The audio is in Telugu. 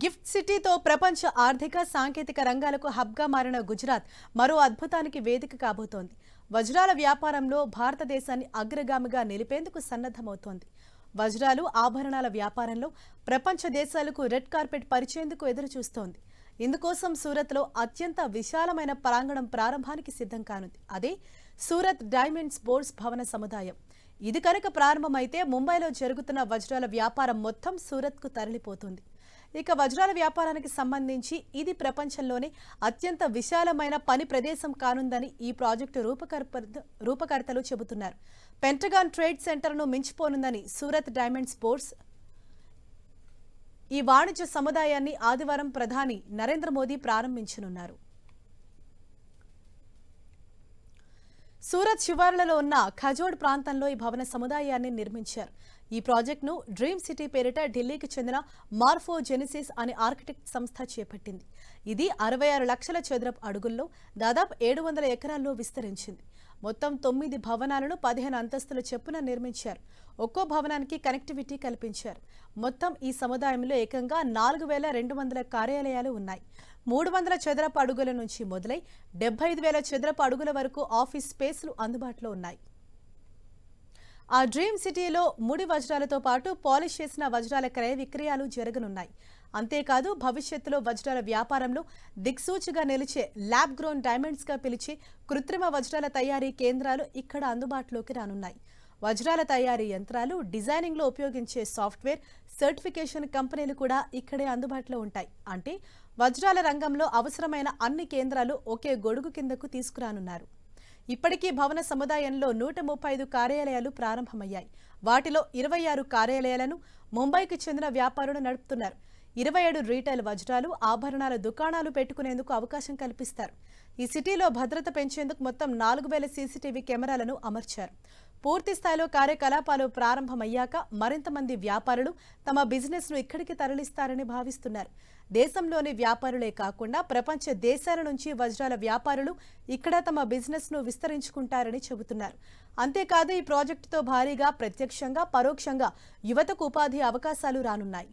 గిఫ్ట్ సిటీతో ప్రపంచ ఆర్థిక సాంకేతిక రంగాలకు హబ్గా మారిన గుజరాత్ మరో అద్భుతానికి వేదిక కాబోతోంది. వజ్రాల వ్యాపారంలో భారతదేశాన్ని అగ్రగామిగా నిలిపేందుకు సన్నద్ధమవుతోంది. వజ్రాలు ఆభరణాల వ్యాపారంలో ప్రపంచ దేశాలకు రెడ్ కార్పెట్ పరిచేందుకు ఎదురుచూస్తోంది. ఇందుకోసం సూరత్లో అత్యంత విశాలమైన ప్రాంగణం ప్రారంభానికి సిద్ధం కానుంది. అదే సూరత్ డైమండ్ స్పోర్ట్స్ భవన సముదాయం. ఇది కనుక ప్రారంభమైతే ముంబైలో జరుగుతున్న వజ్రాల వ్యాపారం మొత్తం సూరత్కు తరలిపోతుంది. ఇక వజ్రాల వ్యాపారానికి సంబంధించి ఇది ప్రపంచంలోనే అత్యంత విశాలమైన పని ప్రదేశం కానుందని ఈ ప్రాజెక్టు రూపకర్ప రూపకర్తలు చెబుతున్నారు. పెంటగాన్ ట్రేడ్ సెంటర్ను మించిపోనుందని సూరత్ డైమండ్ స్పోర్ట్స్ ఈ వాణిజ్య సముదాయాన్ని ఆదివారం ప్రధాని నరేంద్ర మోదీ ప్రారంభించనున్నారు. సూరత్ శివార్లలో ఉన్న ఖజోడ్ ప్రాంతంలో ఈ భవన సముదాయాన్ని నిర్మించారు. ఈ ప్రాజెక్టును డ్రీమ్ సిటీ పేరిట ఢిల్లీకి చెందిన మార్ఫో జెనిసిస్ అనే ఆర్కిటెక్ట్ సంస్థ చేపట్టింది. ఇది అరవై ఆరు లక్షల చదరపు అడుగుల్లో దాదాపు ఏడు వందల ఎకరాల్లో విస్తరించింది. మొత్తం తొమ్మిది భవనాలను పదిహేను అంతస్తుల చెప్పున నిర్మించారు. ఒక్కో భవనానికి కనెక్టివిటీ కల్పించారు. మొత్తం ఈ సముదాయంలో ఏకంగా నాలుగు వేల రెండు వందల కార్యాలయాలు ఉన్నాయి. మూడు వందల చదరపు అడుగుల నుంచి మొదలై డెబ్బై ఐదు వేల చదరపు అడుగుల వరకు ఆఫీస్ స్పేస్లు అందుబాటులో ఉన్నాయి. ఆ డ్రీమ్ సిటీలో ముడి వజ్రాలతో పాటు పాలిష్ చేసిన వజ్రాల క్రయ విక్రయాలు జరగనున్నాయి. అంతేకాదు భవిష్యత్తులో వజ్రాల వ్యాపారంలో దిక్సూచిగా నిలిచే ల్యాబ్ గ్రోన్ డైమండ్స్గా పిలిచే కృత్రిమ వజ్రాల తయారీ కేంద్రాలు ఇక్కడ అందుబాటులోకి రానున్నాయి. వజ్రాల తయారీ యంత్రాలు డిజైనింగ్లో ఉపయోగించే సాఫ్ట్వేర్ సర్టిఫికేషన్ కంపెనీలు కూడా ఇక్కడే అందుబాటులో ఉంటాయి. అంటే వజ్రాల రంగంలో అవసరమైన అన్ని కేంద్రాలు ఒకే గొడుగు కిందకు తీసుకురానున్నారు. ఇప్పటికీ భవన సముదాయంలో నూట ముప్పై ఐదు కార్యాలయాలు ప్రారంభమయ్యాయి. వాటిలో ఇరవై ఆరు కార్యాలయాలను ముంబైకి చెందిన వ్యాపారులు నడుపుతున్నారు. ఇరవై ఏడు రీటైల్ వజ్రాలు ఆభరణాల దుకాణాలు పెట్టుకునేందుకు అవకాశం కల్పిస్తారు. ఈ సిటీలో భద్రత పెంచేందుకు మొత్తం నాలుగు వేల సీసీటీవీ కెమెరాలను అమర్చారు. పూర్తి స్థాయిలో కార్యకలాపాలు ప్రారంభమయ్యాక మరింత మంది వ్యాపారులు తమ బిజినెస్ను ఇక్కడికి తరలిస్తారని భావిస్తున్నారు. దేశంలోని వ్యాపారులే కాకుండా ప్రపంచ దేశాల నుంచి వజ్రాల వ్యాపారులు ఇక్కడ తమ బిజినెస్ను విస్తరించుకుంటారని చెబుతున్నారు. అంతేకాదు ఈ ప్రాజెక్టుతో భారీగా ప్రత్యక్షంగా పరోక్షంగా యువతకు ఉపాధి అవకాశాలు రానున్నాయి.